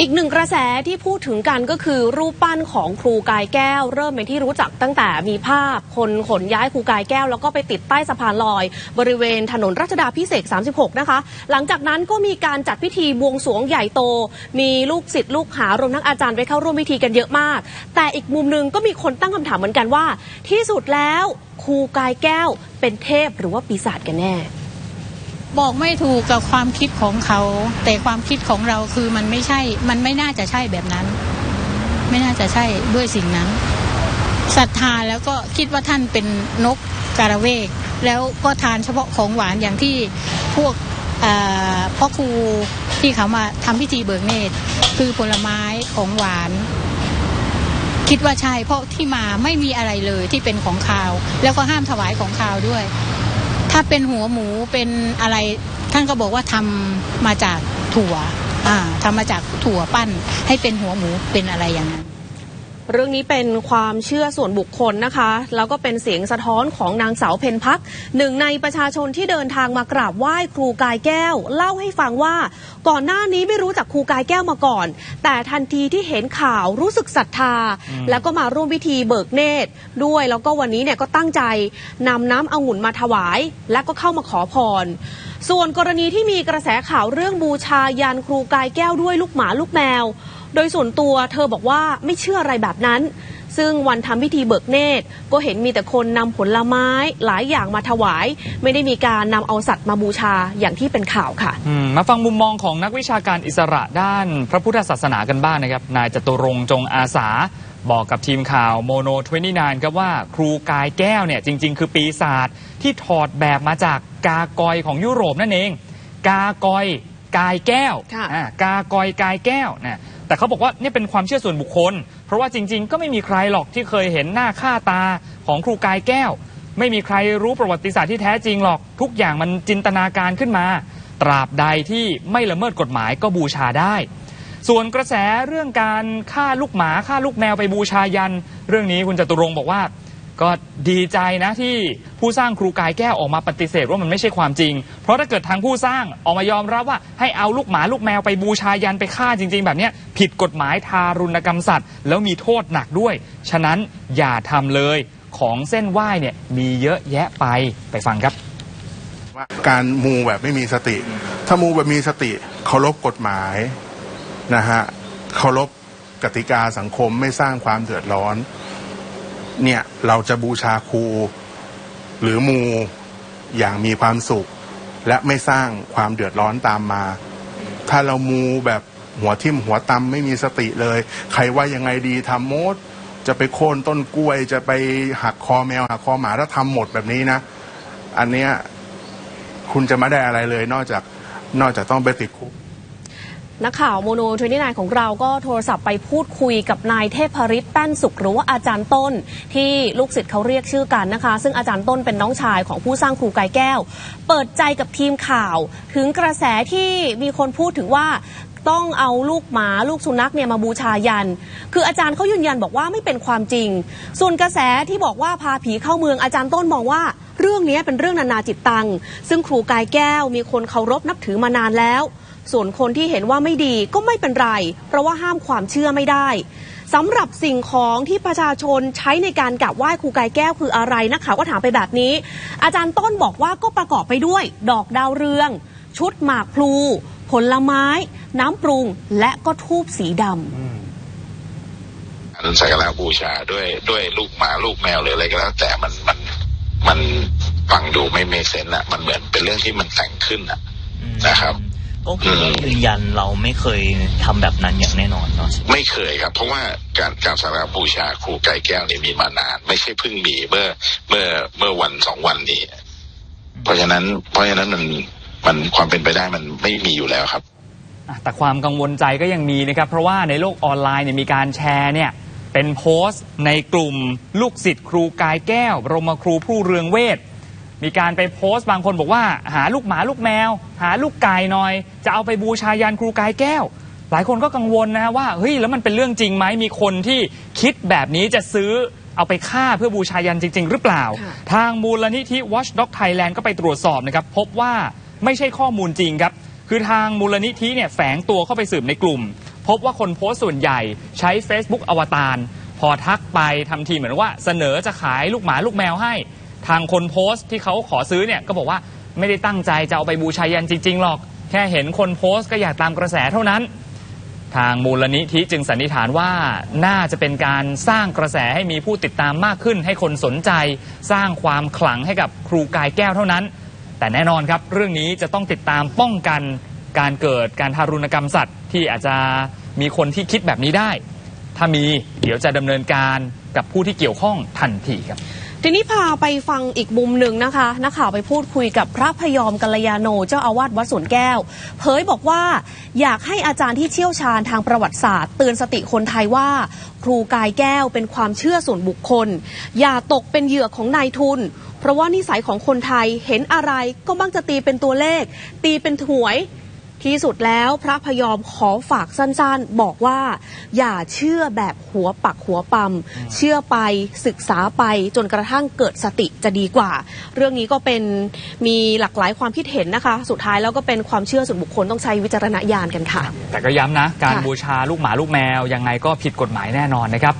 อีกหนึ่งกระแสที่พูดถึงกันก็คือรูปปั้นของครูกายแก้ว เริ่มเป็นที่รู้จักตั้งแต่มีภาพ คนขนย้ายครูกายแก้ว แล้วก็ไปติดใต้สะพานลอย บริเวณถนนรัชดาพิเศษก36 นะคะ หลังจากนั้นก็มีการจัดพิธีบวงสรวงใหญ่โต มีลูกศิษย์ลูกหารวมทั้งอาจารย์ไปเข้าร่วมพิธีกันเยอะมาก แต่อีกมุมหนึ่งก็มีคนตั้งคำถามเหมือนกันว่า ที่สุดแล้วครูกายแก้วเป็นเทพหรือว่าปีศาจกันแน่ บอกไม่ถูกกับความคิดของเขา แต่ความคิดของเราคือมันไม่ใช่ มันไม่น่าจะใช่แบบนั้น ไม่น่าจะใช่ด้วยสิ่งนั้นศรัทธาแล้วก็คิดว่าท่านเป็นนกการะเวก แล้วก็ทานเฉพาะของหวานอย่างที่พวกพ่อครูที่เขามาทำพิธีเบิกเนตรคือผลไม้ของหวาน คิดว่าใช่เพราะที่มาไม่มีอะไรเลยที่เป็นของคาว แล้วก็ห้ามถวายของคาวด้วย ถ้าเป็นหัวหมูเป็นอะไร ท่านก็บอกว่าทำมาจากถั่วทำทำมาจากถั่วปั้นให้เป็นหัวหมูเป็นอะไรอย่างนั้น เรื่องนี้เป็นความเชื่อส่วนบุคคลนะคะ แล้วก็เป็นเสียงสะท้อนของนางสาวเพนพัก หนึ่งในประชาชนที่เดินทางมากราบไหว้ครูกายแก้ว เล่าให้ฟังว่า ก่อนหน้านี้ไม่รู้จักครูกายแก้วมาก่อน แต่ทันทีที่เห็นข่าวรู้สึกศรัทธา แล้วก็มาร่วมพิธีเบิกเนตรด้วยแล้วก็วันนี้เนี่ยก็ตั้งใจนำน้ำองุ่นมาถวาย และก็เข้ามาขอพรส่วนกรณีที่มีกระแสข่าวเรื่องบูชายันครูกายแก้วด้วยลูกหมาลูกแมว โดยส่วนตัวเธอบอกว่าไม่เชื่ออะไรแบบนั้น ซึ่งวันทำพิธีเบิกเนตร ก็เห็นมีแต่คนนำผลไม้หลายอย่างมาถวาย ไม่ได้มีการนำเอาสัตว์มาบูชาอย่างที่เป็นข่าวค่ะ อืมมาฟังมุมมองของนักวิชาการอิสระด้านพระพุทธศาสนากันบ้างนะครับ นายจตุรงค์จงอาสา บอกกับทีมข่าวโมโน29ครับว่าครูกายแก้วเนี่ยจริง ๆ คือปีศาจที่ถอดแบบมาจากกากอยของยุโรปนั่นเอง กากอยกายแก้วค่ะ อ่ากากอยกายแก้วนะ แต่เขาบอกว่านี่เป็นความเชื่อส่วนบุคคล เพราะว่าจริง ๆ ก็ไม่มีใครหรอกที่เคยเห็นหน้าค่าตาของครูกายแก้ว ไม่มีใครรู้ประวัติศาสตร์ที่แท้จริงหรอกทุกอย่างมันจินตนาการขึ้นมา ตราบใดที่ไม่ละเมิดกฎหมายก็บูชาได้ ส่วนกระแสเรื่องการฆ่าลูกหมาฆ่าลูกแมวไปบูชายัน เรื่องนี้คุณจตุรงค์บอกว่า ก็ดีใจนะที่ผู้สร้างครูกายแก้วออกมาปฏิเสธว่ามันไม่ใช่ความจริง เพราะถ้าเกิดทางผู้สร้างออกมายอมรับว่าให้เอาลูกหมาลูกแมวไปบูชายันไปฆ่าจริง ๆ แบบเนี้ยผิดกฎหมายทารุณกรรมสัตว์ แล้วมีโทษหนักด้วย ฉะนั้นอย่าทำเลยของเส้นไหว้เนี่ยมีเยอะแยะไปไปฟังครับ ว่าการมูแบบไม่มีสติ ถ้ามูแบบมีสติเคารพกฎหมายนะฮะเคารพกติกาสังคมไม่สร้างความเดือดร้อน เนี่ยเราจะบูชาครู หรือมูอย่างมีความสุข และไม่สร้างความเดือดร้อนตามมา ถ้าเรามูแบบหัวทิ่มหัวตำไม่มีสติเลย ใครว่ายังไงดีทำโมดจะไปโค่นต้นกล้วย จะไปหักคอแมวหักคอหมาถ้าทำหมดแบบนี้นะ อันเนี้ยคุณจะไม่ได้อะไรเลย นอกจากนอกจากต้องไปติดคุก นักข่าวโมโนทวนนของเราก็โทรศัพท์ไปพูดคุยกับนายเทพฤทธิ์แป้นสุขหรือว่าอาจารย์ต้น ที่ลูกศิษย์เขาเรียกชื่อกันนะคะ ซึ่งอาจารย์ต้นเป็นน้องชายของผู้สร้างครูกายแก้ว เปิดใจกับทีมข่าว ถึงกระแสที่มีคนพูดถึงว่าต้องเอาลูกหมาลูกสุนัขเนี่ยมาบูชายัน คืออาจารย์เขายืนยันบอกว่าไม่เป็นความจริง ส่วนกระแสที่บอกว่าพาผีเข้าเมืองอาจารย์ต้นมองว่า เรื่องนี้เป็นเรื่องนานาจิตตังซึ่งครูกายแก้วมีคนเคารพนับถือมานานแล้ว ส่วนคนที่เห็นว่าไม่ดีก็ไม่เป็นไร เพราะว่าห้ามความเชื่อไม่ได้สำหรับสิ่งของที่ประชาชนใช้ในการกราบไหว้ครูกายแก้วคืออะไรนักข่าวก็ถามไปแบบนี้ อาจารย์ต้นบอกว่าก็ประกอบไปด้วย ดอกดาวเรือง ชุดหมากพลู ผลไม้ น้ำปรุง และก็ทูบสีดำการสักการะบูชาด้วยด้วยลูกหมาลูกแมวหรืออะไรก็แล้ว แต่มันมันมันฟังดูไม่เมเซนอะมันเหมือนเป็นเรื่องที่มันแต่งขึ้นอะนะครับ ก็คือว่ายืนยันเราไม่เคยทำแบบนั้นอย่างแน่นอนเนาะไม่เคยครับ เพราะว่าการการสักการะบูชาครูไก่แก้วเนี่ยมีมานาน ไม่ใช่เพิ่งมีเมื่อเมื่อเมื่อวันสองวันนี้ เพราะฉะนั้น เพราะฉะนั้นมันมันความเป็นไปได้มันไม่มีอยู่แล้วครับอะแต่ความกังวลใจก็ยังมีนะครับ เพราะว่าในโลกออนไลน์เนี่ยมีการแชร์เนี่ยเป็นโพสต์ในกลุ่มลูกศิษย์ครูกายแก้วบรมครูผู้เรืองเวท มีการไปโพสต์บางคนบอกว่า หาลูกหมาลูกแมว หาลูกไก่หน่อย จะเอาไปบูชายันครูกายแก้ว หลายคนก็กังวลนะฮะว่าเฮ้ยแล้วมันเป็นเรื่องจริงไหมมีคนที่คิดแบบนี้จะซื้อเอาไปฆ่าเพื่อบูชายันจริง ๆ หรือเปล่าค่ะทางมูลนิธิ Watchdog Thailand ก็ไปตรวจสอบนะครับพบว่าไม่ใช่ข้อมูลจริงครับ คือทางมูลนิธิเนี่ยแฝงตัวเข้าไปสืบในกลุ่มพพบว่าคนโพสต์ส่วนใหญ่ใช้ Facebook อวตารพอทักไปทำทีเหมือนว่าเสนอจะขายลูกหมาลูกแมวให้ ทางคนโพสต์ที่เขาขอซื้อเนี่ยก็บอกว่าไม่ได้ตั้งใจจะเอาไปบูชายันจริง ๆ หรอก แค่เห็นคนโพสต์ก็อยากตามกระแสเท่านั้น ทางมูลนิธิจึงสันนิษฐานว่าน่าจะเป็นการสร้างกระแสให้มีผู้ติดตามมากขึ้น ให้คนสนใจ สร้างความขลังให้กับครูกายแก้วเท่านั้น แต่แน่นอนครับ เรื่องนี้จะต้องติดตามป้องกันการเกิดการทารุณกรรมสัตว์ ที่อาจจะมีคนที่คิดแบบนี้ได้ ถ้ามีเดี๋ยวจะดำเนินการกับผู้ที่เกี่ยวข้องทันทีครับ ทีนี้พาไปฟังอีกมุมหนึ่งนะคะ นักข่าวไปพูดคุยกับพระพยอมกัลยาโน เจ้าอาวาสวัดสวนแก้ว เผยบอกว่าอยากให้อาจารย์ที่เชี่ยวชาญทางประวัติศาสตร์ เตือนสติคนไทยว่า ครูกายแก้วเป็นความเชื่อส่วนบุคคล อย่าตกเป็นเหยื่อของนายทุน เพราะว่านิสัยของคนไทยเห็นอะไรก็มักจะตีเป็นตัวเลข ตีเป็นหวย ที่สุดแล้วพระพยอมขอฝากสั้นๆ บอกว่า อย่าเชื่อแบบหัวปักหัวปั๊มเชื่อไปศึกษาไปจนกระทั่งเกิดสติจะดีกว่า เรื่องนี้ก็เป็นมีหลากหลายความคิดเห็นนะคะ สุดท้ายแล้วก็เป็นความเชื่อส่วนบุคคลต้องใช้วิจารณญาณกันค่ะ แต่ก็ย้ำนะ การค่ะบูชาลูกหมาลูกแมวยังไงก็ผิดกฎหมายแน่นอนนะครับ